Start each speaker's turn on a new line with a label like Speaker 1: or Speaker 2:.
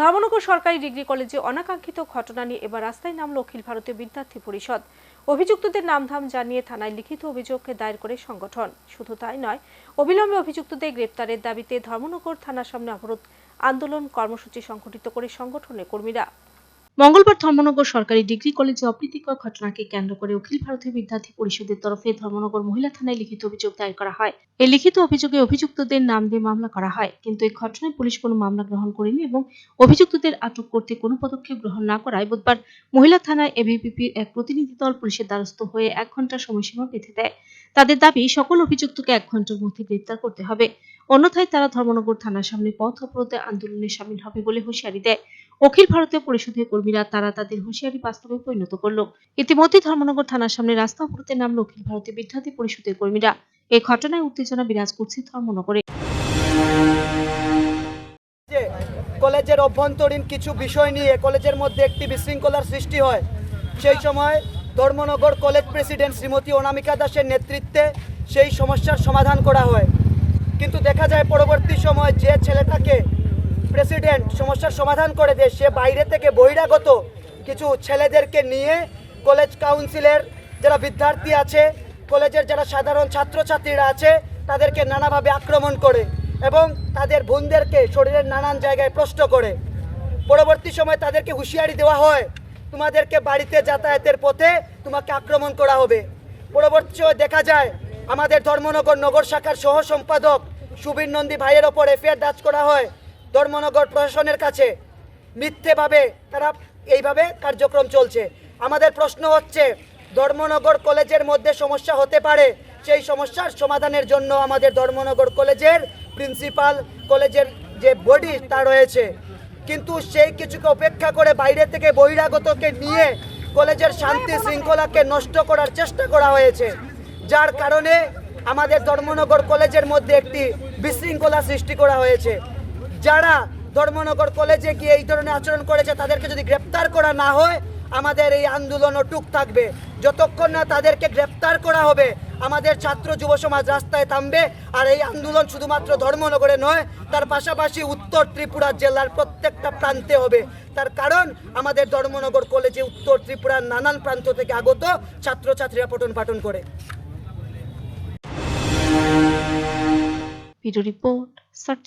Speaker 1: ধর্মনগর সরকারি ডিগ্রি কলেজে অনাকাঙ্ক্ষিত ঘটনা নিয়ে এবার রাস্তায় নামল অখিল ভারতীয় বিদ্যার্থী পরিষদ। অভিযুক্তদের নামধাম জানিয়ে থানায় লিখিত অভিযোগকে দায়ের করে সংগঠন। শুধু তাই নয়, অবিলম্বে অভিযুক্তদের গ্রেপ্তারের দাবিতে ধর্মনগর থানার সামনে অবরোধ আন্দোলন কর্মসূচি সংগঠিত করে সংগঠনের কর্মীরা। মঙ্গলবার ধর্মনগর সরকারি ডিগ্রি কলেজে অপ্রীতিকর ঘটনাকে কেন্দ্র করে অখিল ভারতীয় বিদ্যার্থী পরিষদের তরফে ধর্মনগর মহিলা থানায় লিখিত অভিযোগ দায়ের করা হয়। এই লিখিত অভিযোগে অভিযুক্তদের নাম দিয়ে মামলা করা হয়, কিন্তু এই ঘটনায় পুলিশ কোনো মামলা গ্রহণ করেনি এবং অভিযুক্তদের আটক করতে কোনো পদক্ষেপ গ্রহণ না করায় বুধবার মহিলা থানায় এবিপিপির এক প্রতিনিধি দল পুলিশের দ্বারস্থ হয়ে এক ঘণ্টার সময়সীমা বেঁধে দেয়। তাদের দাবি, সকল অভিযুক্তকে এক ঘণ্টার মধ্যে গ্রেপ্তার করতে হবে। অন্যথায় তারা ধর্মনগর থানার সামনে পথ অবরোধে আন্দোলনে সামিল হবে বলে হুঁশিয়ারি দেয়। অখিল ভারতীয় পরিষদের কর্মীরা তারা তাদের হুঁশিয়ারি বাস্তবে পরিণত করল। ইতিমধ্যে ধর্মনগর থানার সামনে রাস্তা অবরোধে নামল অখিল ভারতীয় বিদ্যার্থী পরিষদের কর্মীরা। এই ঘটনায় উত্তেজনা বিরাজ করছে ধর্মনগরে।
Speaker 2: কলেজের অভ্যন্তরীণ কিছু বিষয় নিয়ে কলেজের মধ্যে একটি বিশৃঙ্খলার সৃষ্টি হয়, সেই সময় ধর্মনগর কলেজ প্রেসিডেন্ট শ্রীমতী অনামিকা দাসের নেতৃত্বে সেই সমস্যার সমাধান করা হয়। কিন্তু দেখা যায় পরবর্তী সময় যে ছেলেটাকে প্রেসিডেন্ট সমস্যার সমাধান করে দেয় সে বাইরে থেকে বহিরাগত কিছু ছেলেদেরকে নিয়ে কলেজ কাউন্সিলের যারা বিদ্যার্থী আছে, কলেজের যারা সাধারণ ছাত্রছাত্রীরা আছে, তাদেরকে নানাভাবে আক্রমণ করে এবং তাদের বোনদেরকে শরীরের নানান জায়গায় প্রশ্ন করে। পরবর্তী সময় তাদেরকে হুঁশিয়ারি দেওয়া হয়, তোমাদেরকে বাড়িতে যাতায়াতের পথে তোমাকে আক্রমণ করা হবে। পরবর্তী সময় দেখা যায়, আমাদের ধর্মনগর নগর শাখার সহ সম্পাদক সুবীর নন্দী ভাইয়ের ওপর এফআইআর দাজ করা হয়। ধর্মনগর প্রশাসনের কাছে মিথ্যেভাবে তারা এইভাবে কার্যক্রম চলছে। আমাদের প্রশ্ন হচ্ছে, ধর্মনগর কলেজের মধ্যে সমস্যা হতে পারে, সেই সমস্যার সমাধানের জন্য আমাদের ধর্মনগর কলেজের প্রিন্সিপাল কলেজের যে বডি তা রয়েছে। কিন্তু সেই কিছুকে অপেক্ষা করে বাইরে থেকে বহিরাগতকে নিয়ে কলেজের শান্তি শৃঙ্খলাকে নষ্ট করার চেষ্টা করা হয়েছে। যার কারণে আমাদের ধর্মনগর কলেজের মধ্যে একটি বিশৃঙ্খলা সৃষ্টি করা হয়েছে। যারা ধর্মনগর কলেজে গিয়ে এই ধরনের আচরণ করেছে, তাদেরকে যদি গ্রেপ্তার করা না হয়, আমাদের এই আন্দোলন টুক থাকবে। যতক্ষণ না তাদেরকে গ্রেপ্তার করা হবে, আমাদের ছাত্র যুব সমাজ রাস্তায় থামবে। আর এই আন্দোলন শুধুমাত্র ধর্মনগরে নয়, তার পাশাপাশি উত্তর ত্রিপুরা জেলার প্রত্যেকটা প্রান্তে হবে। তার কারণ, আমাদের ধর্মনগর কলেজে উত্তর ত্রিপুরার নানান প্রান্ত থেকে আগত ছাত্রছাত্রীরা পঠন পাঠন করে।
Speaker 1: Report search